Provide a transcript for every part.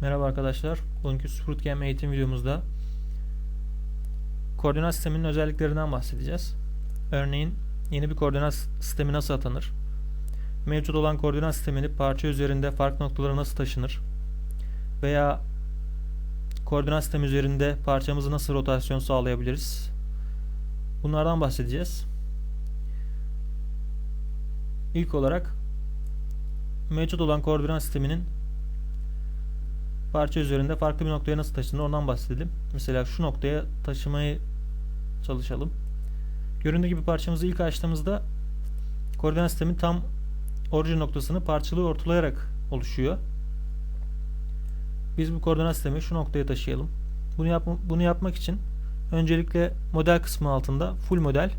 Merhaba arkadaşlar. Bugünkü Sprutgam eğitim videomuzda koordinat sisteminin özelliklerinden bahsedeceğiz. Örneğin yeni bir koordinat sistemi nasıl atanır? Mevcut olan koordinat sistemini parça üzerinde farklı noktalara nasıl taşınır? Veya koordinat sistemi üzerinde parçamızı nasıl rotasyon sağlayabiliriz? Bunlardan bahsedeceğiz. İlk olarak mevcut olan koordinat sisteminin parça üzerinde farklı bir noktaya nasıl taşınır ondan bahsedelim. Mesela şu noktaya taşımayı çalışalım. Göründüğü gibi parçamızı ilk açtığımızda koordinat sistemi tam orijin noktasını parçalı ortalayarak oluşuyor. Biz bu koordinat sistemi şu noktaya taşıyalım. Bunu, yapma, bunu yapmak için öncelikle model kısmı altında full model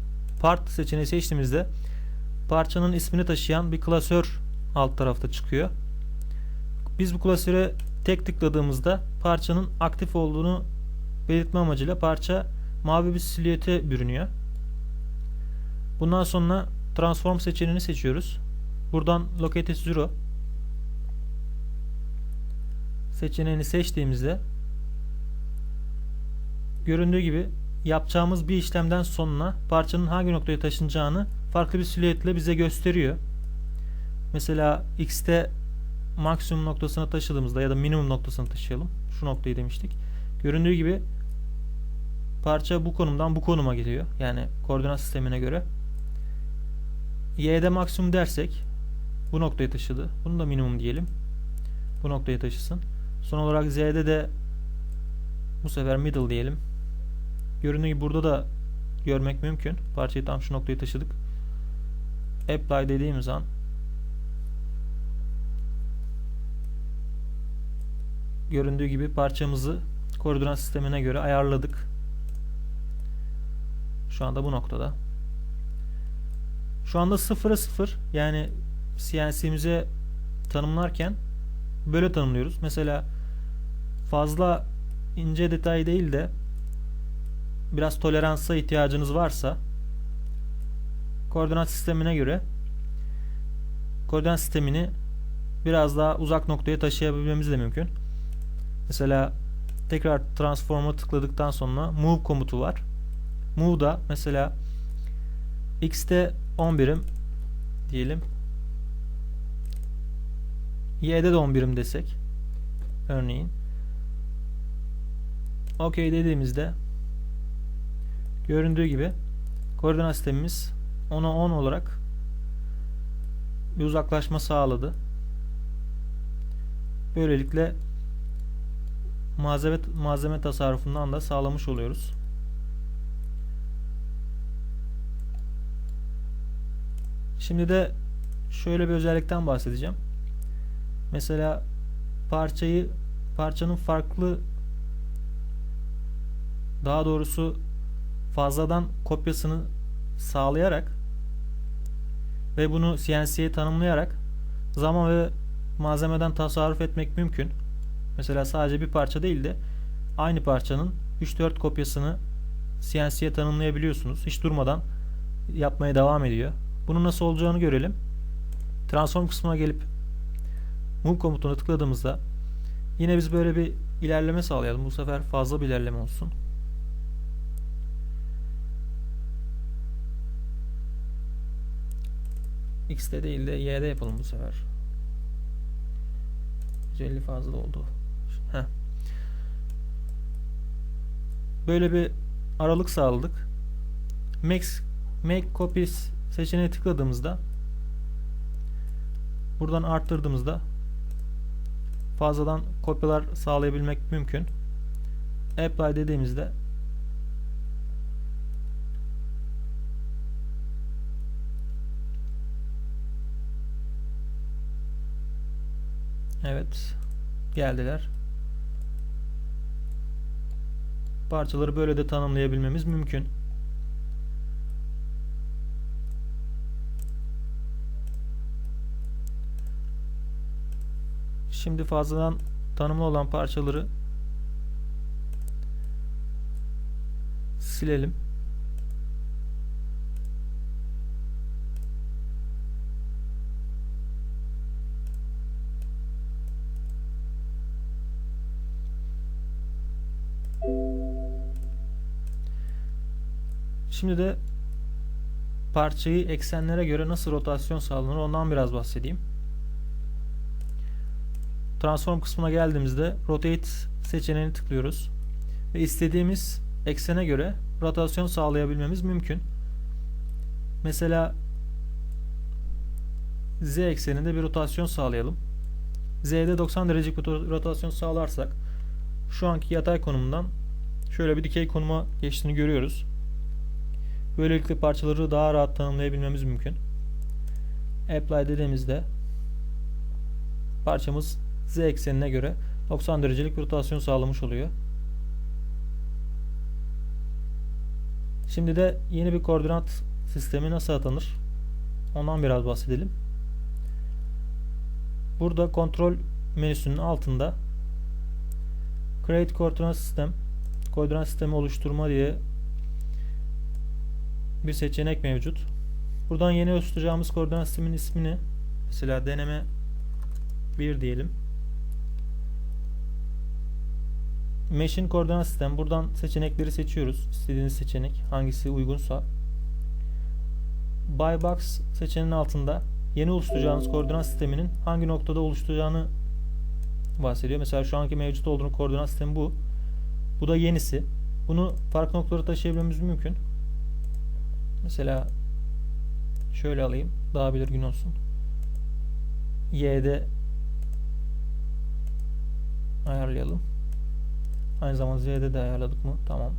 part seçeneği seçtiğimizde parçanın ismini taşıyan bir klasör alt tarafta çıkıyor. Biz bu klasöre tek tıkladığımızda parçanın aktif olduğunu belirtme amacıyla parça mavi bir silüete bürünüyor. Bundan sonra transform seçeneğini seçiyoruz. Buradan locate zero seçeneğini seçtiğimizde göründüğü gibi yapacağımız bir işlemden sonra parçanın hangi noktaya taşınacağını farklı bir silüetle bize gösteriyor. Mesela x'te maksimum noktasına taşıdığımızda ya da minimum noktasına taşıyalım. Şu noktayı demiştik. Göründüğü gibi parça bu konumdan bu konuma geliyor. Yani koordinat sistemine göre. Y'de maksimum dersek bu noktaya taşıdı. Bunu da minimum diyelim. Bu noktaya taşısın. Son olarak Z'de de bu sefer middle diyelim. Gibi burada da görmek mümkün. Parçayı tam şu noktaya taşıdık. Apply dediğimiz an göründüğü gibi parçamızı koordinat sistemine göre ayarladık. Şu anda bu noktada. Şu anda 0'a 0 yani CNC'mize tanımlarken böyle tanımlıyoruz. Mesela fazla ince detay değil de biraz toleransa ihtiyacınız varsa koordinat sistemine göre koordinat sistemini biraz daha uzak noktaya taşıyabilmemiz de mümkün. Mesela tekrar transform'a tıkladıktan sonra move komutu var. Move'da mesela x'te 10 birim diyelim. y'de de 10 birim desek örneğin OK dediğimizde göründüğü gibi koordinat sistemimiz 10'a 10 olarak bir uzaklaşma sağladı. Böylelikle malzeme malzeme tasarrufundan da sağlamış oluyoruz. Şimdi de şöyle bir özellikten bahsedeceğim. Mesela parçayı parçanın farklı daha doğrusu fazladan kopyasını sağlayarak ve bunu CNC'ye tanımlayarak zaman ve malzemeden tasarruf etmek mümkün. Mesela sadece bir parça değil de aynı parçanın 3-4 kopyasını CNC'ye tanımlayabiliyorsunuz. Hiç durmadan yapmaya devam ediyor. Bunun nasıl olacağını görelim. Transform kısmına gelip Move komutuna tıkladığımızda yine biz böyle bir ilerleme sağlayalım. Bu sefer fazla bir ilerleme olsun. X'de değil de Y'de yapalım bu sefer. 150 fazla oldu. Heh. Böyle bir aralık sağladık. Max Make Copies seçeneğe tıkladığımızda buradan arttırdığımızda fazladan kopyalar sağlayabilmek mümkün. Apply dediğimizde Evet. Geldiler. Parçaları böyle de tanımlayabilmemiz mümkün. Şimdi fazladan tanımlı olan parçaları silelim. Şimdi de parçayı eksenlere göre nasıl rotasyon sağlanır ondan biraz bahsedeyim. Transform kısmına geldiğimizde Rotate seçeneğini tıklıyoruz. Ve istediğimiz eksene göre rotasyon sağlayabilmemiz mümkün. Mesela Z ekseninde bir rotasyon sağlayalım. Z'de 90 derecelik bir rotasyon sağlarsak şu anki yatay konumdan şöyle bir dikey konuma geçtiğini görüyoruz. Böylelikle parçaları daha rahat tanımlayabilmemiz mümkün. Apply dediğimizde parçamız Z eksenine göre 90 derecelik rotasyon sağlamış oluyor. Şimdi de yeni bir koordinat sistemi nasıl atanır? Ondan biraz bahsedelim. Burada kontrol menüsünün altında Create Coordinate System koordinat sistemi oluşturma diye bir seçenek mevcut. Buradan yeni oluşturacağımız koordinat sisteminin ismini mesela deneme 1 diyelim. Mesh'in koordinat sistem. Buradan seçenekleri seçiyoruz. İstediğiniz seçenek hangisi uygunsa. By box seçeneğinin altında yeni oluşturacağınız koordinat sisteminin hangi noktada oluşturacağını bahsediyor. Mesela şu anki mevcut olduğunu koordinat sistemi bu. Bu da yenisi. Bunu farklı noktalara taşıyabilmemiz mümkün. Mesela şöyle alayım. Daha belirgin olsun. Y'de ayarlayalım. Aynı zamanda Z'de de ayarladık mı? Tamam.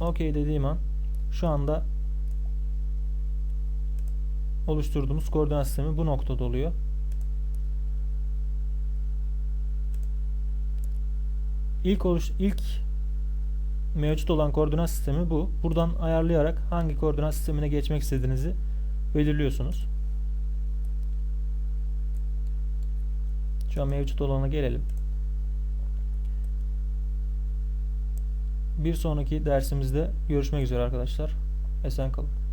OK dediğim an şu anda oluşturduğumuz koordinat sistemi bu noktada oluyor. İlk oluş ilk mevcut olan koordinat sistemi bu. Buradan ayarlayarak hangi koordinat sistemine geçmek istediğinizi belirliyorsunuz. Şu an mevcut olana gelelim. Bir sonraki dersimizde görüşmek üzere arkadaşlar. Esen kalın.